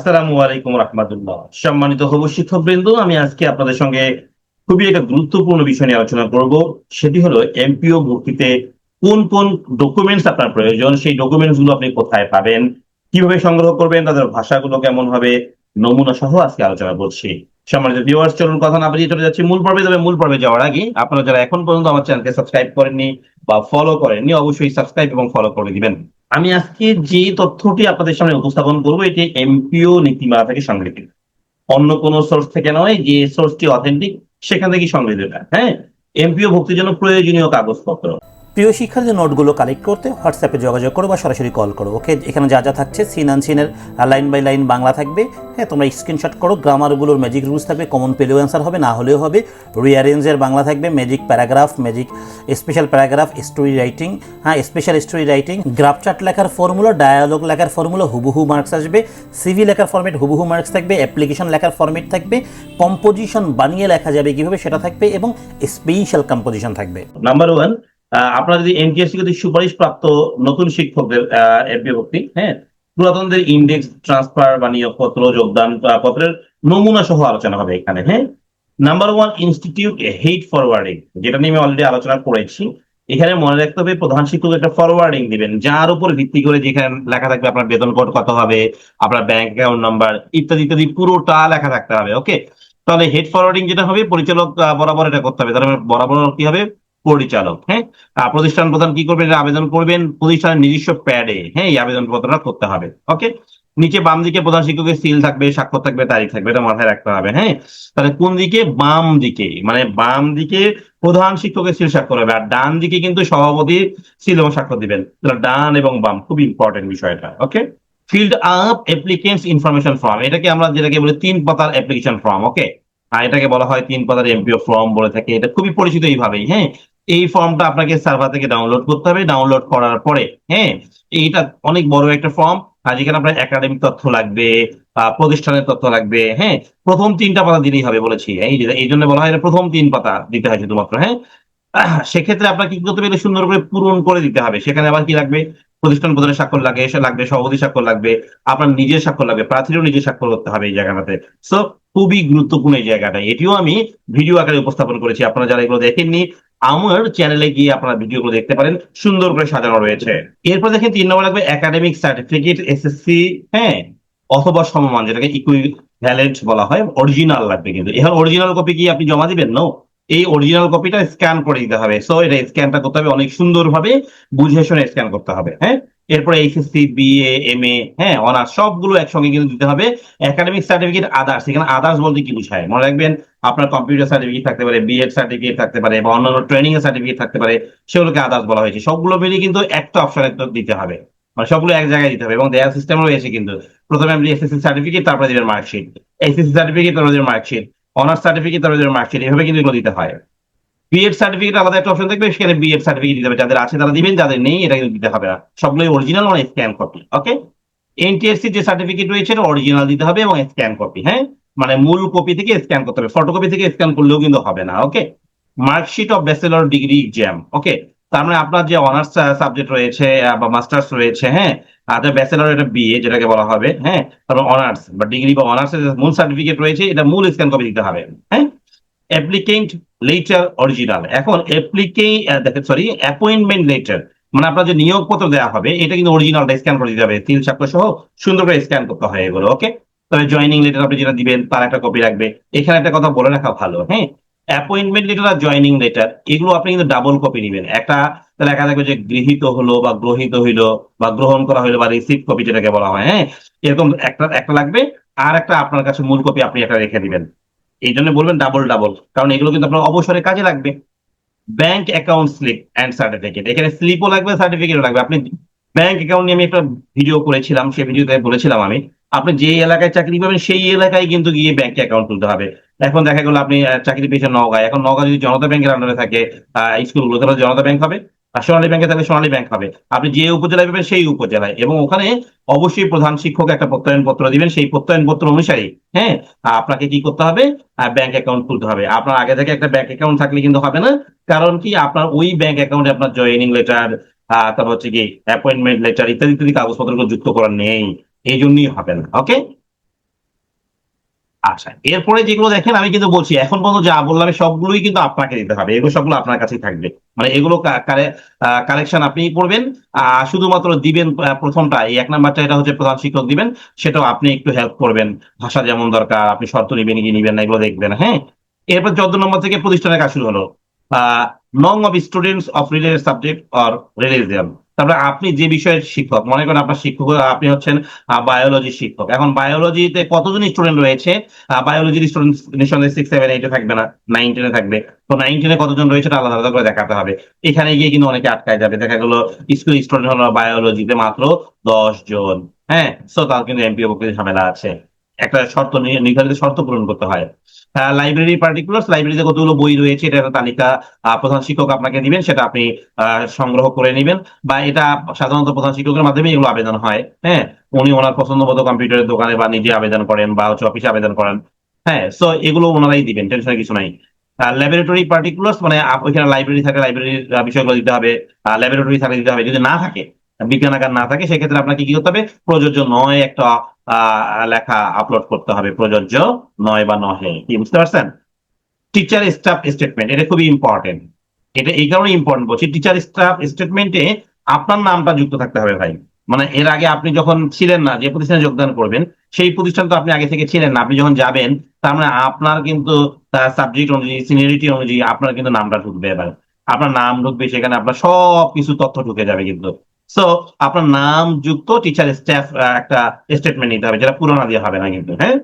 আসসালামু আলাইকুম রহমতুল্লাহ। সম্মানিত হব শিক্ষক বৃন্দ আমি আজকে আপনাদের সঙ্গে খুবই একটা গুরুত্বপূর্ণ বিষয় নিয়ে আলোচনা করব। সেটি হলো এমপিও ভর্তিতে কোন কোন ডকুমেন্টস আপনার প্রয়োজন, সেই ডকুমেন্টসগুলো আপনি কোথায় পাবেন, কীভাবে সংগ্রহ করবেন, তাদের ভাষাগুলো কেমন হবে, নমুনা সহ আজকে আলোচনা করছি। সম্মানিত ভিউয়ার্স চলুন কথা না বাড়িয়ে চলে যাচ্ছি। মূল পর্বে তবে মূল পর্বে যাওয়ার আগে আপনারা যারা এখন পর্যন্ত আমার চ্যানেলকে সাবস্ক্রাইব করেননি বা ফলো করেননি, অবশ্যই সাবস্ক্রাইব এবং ফলো করে দিবেন। আমি আজকে যে তথ্যটি আপনাদের সামনে উপস্থাপন করব, এটি এমপিও নীতিমালা থেকে সংগৃহীত। অন্য কোন সোর্স থেকে নয়, যে সোর্সটি অথেন্টিক সেখান থেকে সংগৃহীত। হ্যাঁ এমপিও ভক্তির জন্য প্রয়োজনীয় কাগজপত্র। প্রিয় শিক্ষার্থীদের নোটগুলো কালেক্ট করতে হোয়াটসঅ্যাপে যোগাযোগ করো বা সরাসরি কল করো। ওকে, এখানে যা যা থাকছে সিন আনসিনের লাইন বাই লাইন বাংলা থাকবে। হ্যাঁ তোমরা স্ক্রিনশট করো গ্রামারগুলোর ম্যাজিক রুলস থাকবে কমন পেলেও অ্যান্সার হবে, না হলেও হবে। রিয়ারেঞ্জের বাংলা থাকবে magic paragraph magic special paragraph story writing হ্যাঁ special story writing graph chart লেখার ফর্মুলা ডায়ালগ লেখার ফর্মুলা হুবহু মার্কস আসবে। সিভি লেখার ফর্মেট হুবহু মার্কস থাকবে অ্যাপ্লিকেশন লেখার ফর্মেট থাকবে কম্পোজিশন বানিয়ে লেখা যাবে কীভাবে সেটা থাকবে এবং স্পেশাল কম্পোজিশন থাকবে। নাম্বার ওয়ান আপনারা যদি এনটিএসসি যদি সুপারিশ প্রাপ্ত নতুন শিক্ষকদের এমপিও ভক্তি হ্যাঁ পুরাতনদের ইন্ডেক্স ট্রান্সফার বা নিয়োগপত্র, যোগদান পত্রের নমুনা সহ আলোচনা হবে এখানে হ্যাঁ। Number one institute head forwarding যেটা নিয়ে আমি অলরেডি আলোচনা করেছি। এখানে মনে রাখতে হবে, প্রধান শিক্ষক একটা ফরওয়ার্ডিং দিবেন, যার উপর ভিত্তি করে যেখানে লেখা থাকবে আপনার বেতন কোড কত হবে, আপনার ব্যাংক অ্যাকাউন্ট নাম্বার ইত্যাদি ইত্যাদি, পুরোটা লেখা থাকতে হবে ওকে তাহলে হেড ফরওয়ার্ডিং যেটা হবে, পরিচালক বরাবর এটা করতে হবে তাহলে বরাবর কি হবে? পরিচালক হ্যাঁ? প্রতিষ্ঠান প্রধান কি করবেন? আবেদন করবেন প্রতিষ্ঠানের নিজস্ব প্যাডে হ্যাঁ? এই আবেদন পত্রটা করতে হবে, ওকে? নিচে বাম দিকে প্রধান শিক্ষকের সিল থাকবে, স্বাক্ষর থাকবে, তারিখ থাকবে, এটা মাথায় রাখতে হবে হ্যাঁ? তাহলে কোন দিকে? বাম দিকে মানে বাম দিকে প্রধান শিক্ষকের সিল স্বাক্ষর হবে, আর ডান দিকে কিন্তু সভাপতি সিল এবং স্বাক্ষর দিবেন। তাহলে ডান এবং বাম, খুব ইম্পর্টেন্ট বিষয়টা, okay? Filled up applicants information form এটাকে আমরা যেটাকে বলি তিন পাতার অ্যাপ্লিকেশন ফর্ম ওকে? আর এটাকে বলা হয় তিন পাতার এমপিও ফর্ম বলে থাকে, এটা খুবই পরিচিত এইভাবেই হ্যাঁ? এই ফর্মটা আপনাকে সার্ভার থেকে ডাউনলোড করতে হবে। ডাউনলোড করার পরে হ্যাঁ এইটা অনেক বড় একটা ফর্ম। আর যেখানে আপনার একাডেমিক তথ্য লাগবে প্রতিষ্ঠানের তথ্য লাগবে হ্যাঁ প্রথম তিনটা পাতা দিলেই হবে বলেছি। এই জন্য বলা হয় প্রথম তিন পাতা দিতে হয় শুধুমাত্র হ্যাঁ। সেক্ষেত্রে আপনাকে কি করতে হবে? সুন্দর করে পূরণ করে দিতে হবে। সেখানে আবার কি লাগবে? প্রতিষ্ঠান প্রধানের স্বাক্ষর লাগে এসে লাগবে সভাপতি স্বাক্ষর লাগবে, আপনার নিজের স্বাক্ষর লাগবে, প্রার্থীরও নিজের স্বাক্ষর করতে হবে এই জায়গাটাতে। সো খুবই গুরুত্বপূর্ণ এই জায়গাটা। এটিও আমি ভিডিও আকারে উপস্থাপন করেছি। আপনারা যারা এগুলো দেখেননি আমার চ্যানেলে গিয়ে আপনারা ভিডিওগুলো দেখতে পারেন, সুন্দর করে সাজানো রয়েছে। এরপর দেখেন তিন নম্বর লাগবে একাডেমিক সার্টিফিকেট এসএসসি হ্যাঁ অথবা সমমান, যেটাকে ইকুই ইকুইভ্যালেন্ট বলা হয় অরিজিনাল লাগবে কিন্তু। এখন অরিজিনাল কপি কি আপনি জমা দিবেন? নো এই অরিজিনাল কপিটা স্ক্যান করে দিতে হবে। সো এটা স্ক্যানটা করতে হবে, অনেক সুন্দরভাবে, বুঝে শুনে স্ক্যান করতে হবে হ্যাঁ? এরপরে এইচএসসি বিএ এম এ হ্যাঁ অনার্স সবগুলো একসঙ্গে কিন্তু দিতে হবে। একাডেমিক সার্টিফিকেট আদার্স এখানে আদার্স বলতে কি বুঝায়? মনে রাখবেন, আপনার কম্পিউটার সার্টিফিকেট থাকতে পারে বিএড সার্টিফিকেট থাকতে পারে, বা অন্যান্য ট্রেনিং এর সার্টিফিকেট থাকতে পারে, সেগুলোকে আদার্স বলা হয়েছে। সবগুলো মিলিয়ে কিন্তু একটা অপশন দিতে হবে। মানে সবগুলো এক জায়গায় দিতে হবে এবং দেয়ার সিস্টেম রয়েছে কিন্তু। প্রথমে আপনি এসএসসি সার্টিফিকেট তারপরে দিবেন মার্কশিট এসএসসি সার্টিফিকেট তারপরে দিবেন মার্কশিট অনার্স সার্টিফিকেট তারপরে দিবেন মার্কশিট এভাবে কিন্তু এগুলো দিতে হয়। বিএড সার্টিফিকেট আলাদা একটা অপশন থাকবে, সেখানে বিএড সার্টিফিকেট দিতে হবে। যাদের আছে তারা দিবেন, যাদের নেই এটা কিন্তু দিতে হবে না। সবগুলোই অরিজিনাল মানে স্ক্যান কপি ওকে এনটিএসসি যে সার্টিফিকেট রয়েছে, এটা অরিজিনাল দিতে হবে এবং স্ক্যান কপি হ্যাঁ? মানে মূল কপি থেকে স্ক্যান করতে হবে। ফটোকপি থেকে স্ক্যান করলেও কিন্তু হবে না okay marksheet of bachelor degree exam okay তার মানে আপনার যে অনার্স সাবজেক্ট রয়েছে বা মাস্টার্স রয়েছে হ্যাঁ? আর ব্যাচেলর এটা বিএ যেটাকে বলা হবে হ্যাঁ? তারপর অনার্স বা ডিগ্রি বা অনার্স মূল সার্টিফিকেট রয়েছে, এটা মূল স্ক্যান কপি দিতে হবে হ্যাঁ? অ্যাপ্লিকেন্ট লেটার অরিজিনাল এখন অ্যাপ্লিকে সরি অ্যাপয়েন্টমেন্ট লেটার মানে আপনার যে নিয়োগপত্র দেওয়া হবে, এটা কিন্তু অরিজিনালটা স্ক্যান করে দিতে হবে। তিন স্বাক্ষর সহ সুন্দর করে স্ক্যান করতে হয় এগুলো ওকে তবে জয়নিং লেটার আপনি যেটা দিবেন, তার একটা কপি রাখবে। এখানে একটা কথা বলে রাখা ভালো হ্যাঁ? অ্যাপয়েন্টমেন্ট লেটার আর জয়নিং লেটার এগুলো আপনি কিন্তু ডাবল কপি নেবেন। একটা লেখা থাকবে যে গৃহীত হলো বা গ্রহীত হইল বা গ্রহণ করা হইল বা রিসিভ কপি যেটাকে বলা হয় হ্যাঁ? এরকম একটা একটা লাগবে। আর একটা আপনার কাছে মূল কপি আপনি একটা রেখে দিবেন। এই জন্য বলবেন ডাবল ডাবল কারণ এগুলো কিন্তু আপনার অবসরে কাজে লাগবে। Bank account slip and certificate এখানে স্লিপও লাগবে সার্টিফিকেটও লাগবে। আপনি ব্যাংক অ্যাকাউন্ট নিয়ে আমি একটা ভিডিও করেছিলাম, সেই ভিডিওতে বলেছিলাম আমি, আপনি যে এলাকায় চাকরি পাবেন সেই এলাকায় কিন্তু গিয়ে ব্যাংক অ্যাকাউন্ট তুলতে হবে। এখন দেখা গেল আপনি চাকরি পেয়েছেন নওগাঁয়, এখন নওগাঁ যদি জনতা ব্যাংকের আন্ডারে থাকে স্কুলগুলো তাহলে জনতা ব্যাংক হবে। আর সোনালী ব্যাংকে থাকলে সোনালী ব্যাংক হবে। আপনি যে উপজেলায় পাবেন সেই উপজেলায়। এবং ওখানে অবশ্যই প্রধান শিক্ষক একটা প্রত্যয়ন পত্র দিবেন। সেই প্রত্যয়ন পত্র অনুসারে হ্যাঁ আপনাকে কি করতে হবে? ব্যাংক অ্যাকাউন্ট খুলতে হবে। আপনার আগে থেকে একটা ব্যাংক অ্যাকাউন্ট থাকলে কিন্তু হবে না। কারণ কি? আপনার ওই ব্যাংক অ্যাকাউন্টে আপনার জয়েনিং লেটার তারপর হচ্ছে কি অ্যাপয়েন্টমেন্ট লেটার ইত্যাদি ইত্যাদি কাগজপত্রগুলো যুক্ত করা নেই। এই জন্যই হবে না ওকে আচ্ছা এরপরে যেগুলো দেখেন, আমি কিন্তু বলছি, এখন পর্যন্ত যা বললাম সবগুলোই কিন্তু আপনাকে দিতে হবে। এগুলো সবগুলো আপনার কাছেই থাকবে। মানে এগুলো কালেকশন আপনি করবেন শুধুমাত্র দিবেন প্রথমটা, এই এক নাম্বারটা, এটা হচ্ছে প্রধান শিক্ষক দিবেন, সেটাও আপনি একটু হেল্প করবেন। ভাষা যেমন দরকার, আপনি শর্ত নিবেন কি নিবেন না, এগুলো দেখবেন হ্যাঁ? এরপর চোদ্দ নম্বর থেকে প্রতিষ্ঠানের কাজ শুরু হলো। নং of students of related subject or religion তারপরে আপনি যে বিষয়ের শিক্ষক, মনে করেন আপনার শিক্ষক আপনি হচ্ছেন বায়োলজি শিক্ষক। এখন বায়োলজিতে কতজন স্টুডেন্ট রয়েছে? বায়োলজির স্টুডেন্ট নিঃসন্দেহে সিক্স সেভেন এইটে থাকবে না নাইন টেনে থাকবে। তো নাইন টেনে কতজন রয়েছে আলাদা আলাদা করে দেখাতে হবে। এখানে গিয়ে কিন্তু অনেকে আটকায় যাবে। দেখা গেলো স্কুল স্টুডেন্ট হলো বায়োলজিতে মাত্র দশ জন। হ্যাঁ সো তার কিন্তু এমপিও ঝামেলা আছে। একটা শর্ত নির্ধারিত শর্ত পূরণ করতে হয়। লাইব্রেরি পার্টিকুলার লাইব্রেরিতে কতগুলো বই রয়েছে, এটা একটা তালিকা প্রধান শিক্ষক আপনাকে দিবেন, সেটা আপনি সংগ্রহ করে নেবেন বা এটা সাধারণত প্রধান শিক্ষকের মাধ্যমে এগুলো আবেদন হয় হ্যাঁ? উনি ওনার পছন্দ মতো কম্পিউটারের দোকানে বা নিজে আবেদন করেন বা হচ্ছে অফিসে আবেদন করেন হ্যাঁ? সো এগুলো ওনারাই দিবেন, টেনশনের কিছু নাই। ল্যাবরেটরি পার্টিকুলার্স মানে ওইখানে লাইব্রেরি থাকে লাইব্রেরির বিষয়গুলো দিতে হবে ল্যাবরেটরি থাকে দিতে হবে, যদি না থাকে বিজ্ঞানাগার না থাকে, সেক্ষেত্রে আপনাকে কি করতে হবে? প্রযোজ্য নয় একটা লেখা আপলোড করতে হবে। প্রযোজ্য নয় বা নহে। কি, বুঝতে পারছেন? টিচার স্টাফ স্টেটমেন্ট এটা খুবই ইম্পর্টেন্ট এটা এই কারণে ইম্পর্টেন্ট বলছি। টিচার স্টাফ স্টেটমেন্টে আপনার নামটা যুক্ত থাকতে হবে ভাই। মানে এর আগে আপনি যখন ছিলেন না, যে প্রতিষ্ঠানে যোগদান করবেন, সেই প্রতিষ্ঠান তো আপনি আগে থেকে ছিলেন না। আপনি যখন যাবেন, তার মানে আপনার কিন্তু সাবজেক্ট অনুযায়ী সিনিয়রিটি অনুযায়ী আপনার কিন্তু নামটা ঢুকবে এবার। আপনার নাম ঢুকবে, সেখানে আপনার সব কিছু তথ্য ঢুকে যাবে কিন্তু। সো আপনার নাম যুক্ত টিচার স্টাফ একটা স্টেটমেন্ট নিতে হবে, যেটা পুরোনো দিয়ে হবে না কিন্তু হ্যাঁ?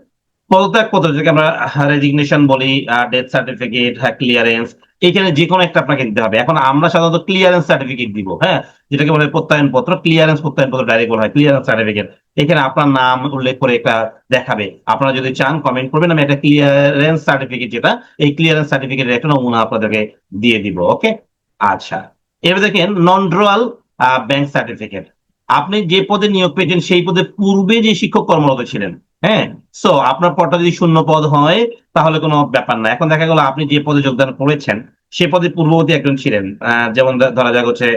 পদত্যাগ পত্র যেটাকে আমরা রেজিগনেশন বলি ডেথ সার্টিফিকেট ক্লিয়ারেন্স এখানে যে কোনো একটা আপনাকে দিতে হবে। এখন আমরা সাধারণত ক্লিয়ারেন্স সার্টিফিকেট দিব হ্যাঁ? যেটাকে বলে প্রত্যয়ন পত্র ক্লিয়ারেন্স প্রত্যয়ন পত্র ডাইরেক্ট বলা হয় ক্লিয়ারেন্স সার্টিফিকেট এখানে আপনার নাম উল্লেখ করে একটা দেখাবে। আপনারা যদি চান কমেন্ট করবেন, আমি একটা ক্লিয়ারেন্স সার্টিফিকেট যেটা, এই ক্লিয়ারেন্স সার্টিফিকেটের একটা নমুনা আপনাদেরকে দিয়ে দিব ওকে আচ্ছা। এবার দেখেন নন ড্রোয়াল ব্যাংক সার্টিফিকেট আপনি যে পদে নিয়োগ পেয়েছেন, সেই পদে পূর্বে যে শিক্ষক কর্মরত ছিলেন হ্যাঁ? সো আপনার পদটা যদি শূন্য পদ হয়, তাহলে কোনো ব্যাপার না। এখন দেখা গেল আপনি যে পদে যোগদান করেছেন, সে পদে পূর্ববর্তী একজন ছিলেন যেমন ধরা যাক হচ্ছে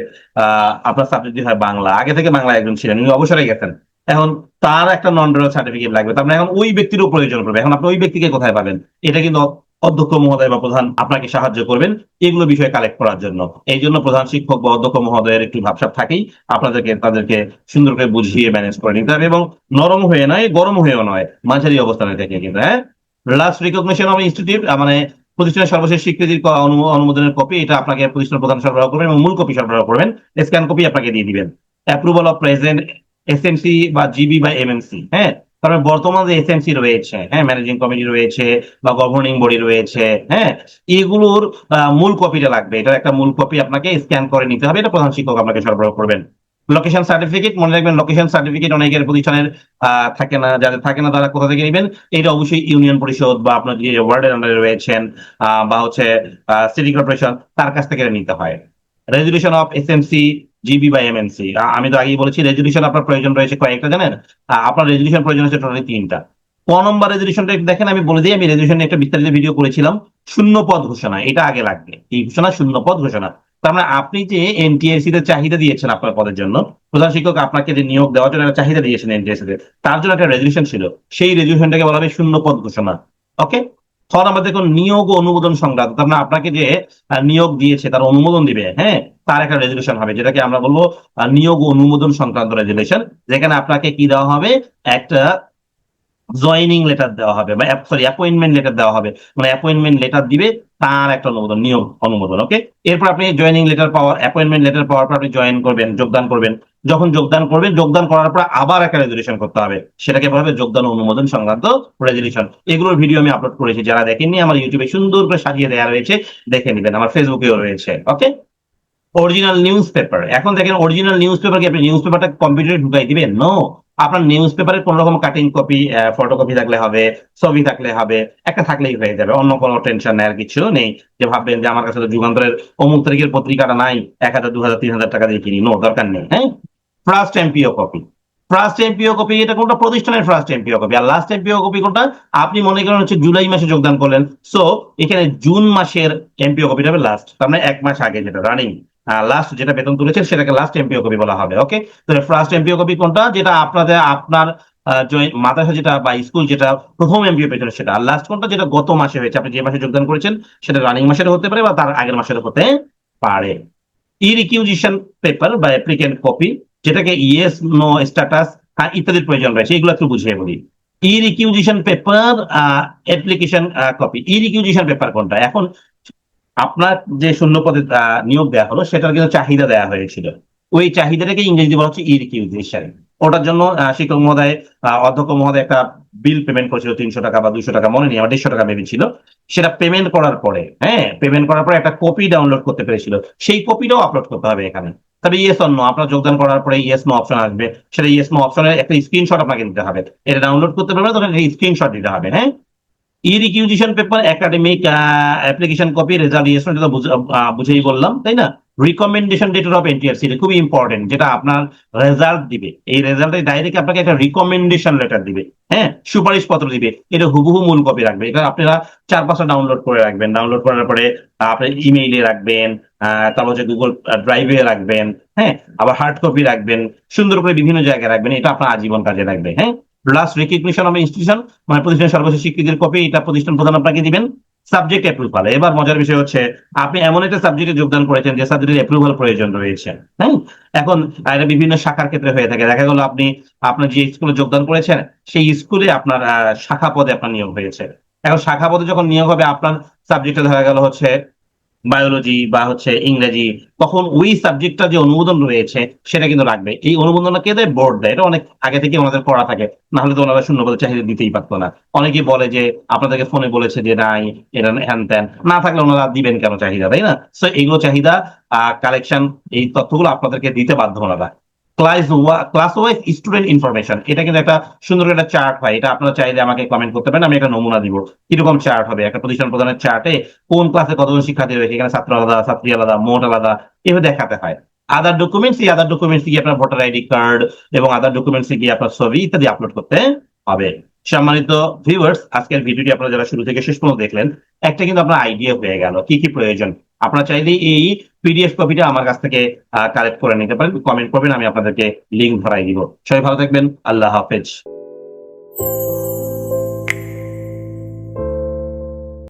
আপনার সাবজেক্ট হয় বাংলা। আগে থেকে বাংলা একজন ছিলেন, উনি অবসরে গেছেন। এখন তার একটা নন ড্রয়াল সার্টিফিকেট লাগবে। তার মানে এখন ওই ব্যক্তিরও প্রয়োজন পড়বে। এখন আপনি ওই ব্যক্তিকে কোথায় পাবেন? এটা কিন্তু অধ্যক্ষ মহোদয় বা প্রধান আপনাকে সাহায্য করবেন এগুলো বিষয়ে কালেক্ট করার জন্য। এই জন্য প্রধান শিক্ষক বা অধ্যক্ষ মহোদয়ের একটু ভাবসাব থাকেই, আপনাদেরকে, তাদেরকে সুন্দর করে বুঝিয়ে ম্যানেজ করে নিতে হবে এবং নরম হয়ে নয়, গরম হয়েও নয়, মাঝারি অবস্থানে থেকে কিন্তু হ্যাঁ? লাস্ট রিকগনিশন অফ ইনস্টিটিউট মানে প্রতিষ্ঠানের সর্বশেষ স্বীকৃতির অনুমোদনের কপি এটা আপনাকে প্রতিষ্ঠান প্রধান সরবরাহ করবেন এবং মূল কপি সরবরাহ করবেন স্ক্যান কপি আপনাকে দিয়ে দিবেন। অ্যাপ্রুভাল অফ প্রেজেন্ট এসএমসি বা জিবি বা এমএমসি হ্যাঁ? তারপরে বর্তমানে যে এসএমসি রয়েছে হ্যাঁ ম্যানেজিং কমিটি রয়েছে বা গভর্নিং বডি রয়েছে হ্যাঁ এগুলোর মূল কপিটা লাগবে। এটার একটা মূল কপি আপনাকে স্ক্যান করে নিতে হবে। এটা প্রধান শিক্ষক আপনাকে সরবরাহ করবেন। লোকেশন সার্টিফিকেট মনে রাখবেন লোকেশন সার্টিফিকেট অনেকের প্রতিষ্ঠানের থাকে না যাদের থাকে না তারা কোথা থেকে নেবেন? এটা অবশ্যই ইউনিয়ন পরিষদ বা আপনার যে ওয়ার্ডের আন্ডারে রয়েছেন বা হচ্ছে সিটি কর্পোরেশন তার কাছ থেকে নিতে হয়। রেজুলেশন অফ এসএমসি জিবি বা এমএনসি আমি তো আগেই বলেছি রেজুলেশন আপনার প্রয়োজন রয়েছে কয়েকটা, জানেন? আপনার রেজুলেশন প্রয়োজন হচ্ছে টোটালি তিনটা। ক নম্বর রেজুলেশনটা একটু দেখেন, আমি বলে দিই, আমি রেজুলেশন একটা বিস্তারিত ভিডিও করেছিলাম। শূন্য পদ ঘোষণা, এটা আগে লাগবে। এই ঘোষণা শূন্য পদ ঘোষণা। তার মানে আপনি যে এনটিএসসি তে চাহিদা দিয়েছেন আপনার পদের জন্য, প্রধান শিক্ষক আপনাকে যে নিয়োগ দেওয়ার জন্য চাহিদা দিয়েছেন এনটিএসসি তে, তার জন্য একটা রেজুলেশন ছিল। সেই রেজুলেশনটাকে বলা হবে শূন্য পদ ঘোষণা। ওকে ছ নম্বর দেখুন নিয়োগ ও অনুমোদন সংক্রান্ত। তার মানে আপনাকে যে নিয়োগ দিয়েছে, তার অনুমোদন দিবে হ্যাঁ? তার একটা রেজুলেশন হবে, যেটাকে আমরা বলব নিয়োগ অনুমোদন সংক্রান্ত রেজুলেশন যেখানে আপনাকে কি দেওয়া হবে? একটা জয়নিং লেটার দেওয়া হবে, বা সরি অ্যাপয়েন্টমেন্ট লেটার দেওয়া হবে। মানে অ্যাপয়েন্টমেন্ট লেটার দিবে, তার একটা অনুমোদন, নিয়োগ, অনুমোদন ওকে এরপর আপনি জয়নিং লেটার পাওয়ার অ্যাপয়েন্টমেন্ট লেটার পাওয়ার পর আপনি জয়েন করবেন, যোগদান করবেন। যখন যোগদান করবেন যোগদান করার পর আবার একটা রেজুলেশন করতে হবে। সেটাকে হবে যোগদান অনুমোদন সংক্রান্ত রেজুলেশন এগুলোর ভিডিও আমি আপলোড করেছি, যারা দেখেননি, আমার ইউটিউবে সুন্দর করে সাজিয়ে দেওয়া রয়েছে, দেখে নেবেন। আমার ফেসবুকেও রয়েছে ওকে অরিজিনাল নিউজ পেপার এখন দেখেন অরিজিনাল নিউজ পেপার কি? আপনি নিউজ পেপারটা কম্পিউটারে ঢুকাই দিবেন? নো আপনার নিউজ পেপারের কোন রকম কাটিং কপি ফটোকপি থাকলে হবে, ছবি থাকলে হবে, একটা থাকলেই হয়ে যাবে। অন্য কোনো টেনশন নেই, আর কিছু নেই। যে ভাববেন যে আমার কাছে তো যুগান্তরের অমুক তারিখের পত্রিকাটা নাই, এক হাজার, দু হাজার, তিন হাজার টাকা দিয়ে কিনি। নো দরকার নেই হ্যাঁ? First MPO copy first MPO copy এটা কোনটা? প্রতিষ্ঠানের ফার্স্ট এমপিও কপি আর লাস্ট এমপিও কপি কোনটা? আপনি মনে করেন হচ্ছে জুলাই মাসে যোগদান করলেন। সো এখানে জুন মাসের এমপিও কপিটা হবে লাস্ট তার মানে এক মাস আগে যেটা রানিং লাস্ট যেটা বেতন তুলেছেন, সেটাকে লাস্ট এমপিও কপি বলা হবে ওকে তো ফার্স্ট এমপিও কপি কোনটা? যেটা আপনাদের, আপনার মাদ্রাসা যেটা বা স্কুল যেটা প্রথম এমপিও পেয়েছেন সেটা। আর লাস্ট কোনটা? যেটা গত মাসে হয়েছে। আপনি যে মাসে যোগদান করেছেন, সেটা রানিং মাসের হতে পারে বা তার আগের মাসের হতে পারে। ই রিকিউজিশন পেপার বা অ্যাপ্লিকেন্ট কপি যেটাকে ইয়েস নো স্ট্যাটাস ইত্যাদির প্রয়োজন রয়েছে। এগুলো একটু বুঝিয়ে বলি। E requisition paper application copy e requisition paper কোনটা? এখন আপনার যে শূন্য পদে নিয়োগ দেওয়া হলো, সেটার কিন্তু চাহিদা দেওয়া হয়েছিল। ওই চাহিদাটাকে ইংরেজি বলা হচ্ছে ই রিকিউজিশন ওটার জন্য শিক্ষক মহোদয় অধ্যক্ষ মহোদয় একটা বিল পেমেন্ট করেছিল তিনশো টাকা বা দুইশো টাকা, মনে নেই, আমার দেড়শো টাকা মেবি ছিল। সেটা পেমেন্ট করার পরে হ্যাঁ পেমেন্ট করার পরে একটা কপি ডাউনলোড করতে পেরেছিল। সেই কপিটাও আপলোড করতে হবে এখানে। তবে ইয়েস অন্য আপনার যোগদান করার পরে ইয়েস নো অপশন আসবে। সেটা ইয়েস নো অপশনের একটা স্ক্রিনশট আপনাকে দিতে হবে। এটা ডাউনলোড করতে পারবেন তখন স্ক্রিনশট দিতে হবে হ্যাঁ? E requisition paper academic application copy result yes বুঝেই বললাম, তাই না? রিকমেন্ডেশন লেটার অফ এনটিআরসি এটা খুবই ইম্পর্টেন্ট যেটা আপনার রেজাল্ট দিবে। এই রেজাল্টে ডাইরেক্ট আপনাকে একটা রিকমেন্ডেশন লেটার দিবে হ্যাঁ? সুপারিশ পত্র দিবে। এটা হুবহু মূল কপি রাখবে। এটা আপনারা চার পাঁচটা ডাউনলোড করে রাখবেন। ডাউনলোড করার পরে আহ, আপনি ইমেইলে রাখবেন তারপর হচ্ছে গুগল ড্রাইভে রাখবেন হ্যাঁ? আবার হার্ড কপি রাখবেন সুন্দর করে বিভিন্ন জায়গায় রাখবেন। এটা আপনার আজীবন কাজে লাগবে হ্যাঁ? লাস্ট রেকগনিশন অফ ইনস্টিটিউশন মানে প্রতিষ্ঠানের সর্বশেষ স্বীকৃতির কপি এটা প্রতিষ্ঠান প্রধান আপনাকে দিবেন। সাবজেক্ট অ্যাপ্রুভাল এবার মজার বিষয় হচ্ছে, আপনি এমন একটা সাবজেক্টে যোগদান করেছেন যে সাবজেক্টের অ্যাপ্রুভাল প্রয়োজন রয়েছে হ্যাঁ? এখন এটা বিভিন্ন শাখার ক্ষেত্রে হয়ে থাকে। দেখা গেল আপনি, আপনার যে স্কুলে যোগদান করেছেন, সেই স্কুলে আপনার শাখা পদে আপনার নিয়োগ হয়েছে। এখন শাখা পদে যখন নিয়োগ হবে, আপনার সাবজেক্টে দেখা গেল হচ্ছে বায়োলজি বা হচ্ছে ইংরেজি তখন ওই সাবজেক্টটা যে অনুমোদন রয়েছে, সেটা কিন্তু লাগবে। এই অনুমোদনটা কে দেয়? বোর্ড দেয়। এটা অনেক আগে থেকে ওনাদের করা থাকে। না হলে তো ওনারা শূন্য পদে চাহিদা দিতেই পারতো না। অনেকে বলে যে, আপনাদেরকে ফোনে বলেছে যে, নাই, এটা হ্যান ত্যান। না থাকলে ওনারা দিবেন কেন চাহিদা, তাই না? সো এইগুলো চাহিদা কালেকশন এই তথ্যগুলো আপনাদেরকে দিতে বাধ্য ওনারা। ক্লাস ওয়াইজ স্টুডেন্ট ইনফরমেশন এটা কিন্তু একটা সুন্দর একটা চার্ট হয় এটা আপনারা চাইলে আমাকে কমেন্ট করতে পারেন, আমি একটা নমুনা দিব। কীরকম চার্ট হবে? একটা প্রতিষ্ঠান প্রধানের চার্টে কোন ক্লাসে কতজন শিক্ষার্থী রয়েছে? এখানে ছাত্র আলাদা, ছাত্রী আলাদা, মোট আলাদা, এভাবে দেখাতে হয়। আদার ডকুমেন্টস আদার ডকুমেন্টস গিয়ে আপনার ভোটার আইডি কার্ড এবং আদার ডকুমেন্টস গিয়ে আপনার ছবি ইত্যাদি আপলোড করতে হবে। সম্মানিত ভিউয়ার্স আজকের ভিডিওটি আপনারা যারা শুরু থেকে শেষ পর্যন্ত দেখলেন, একটা কিন্তু আপনার আইডিয়া হয়ে গেল। কি কি প্রয়োজন? আপনারা চাইলে এই পিডিএফ কপিটা আমার কাছ থেকে কালেক্ট করে নিতে পারেন। কমেন্ট করবেন, আমি আপনাদেরকে লিঙ্ক ধরাই দিব। সবাই ভালো থাকবেন। আল্লাহ হাফেজ।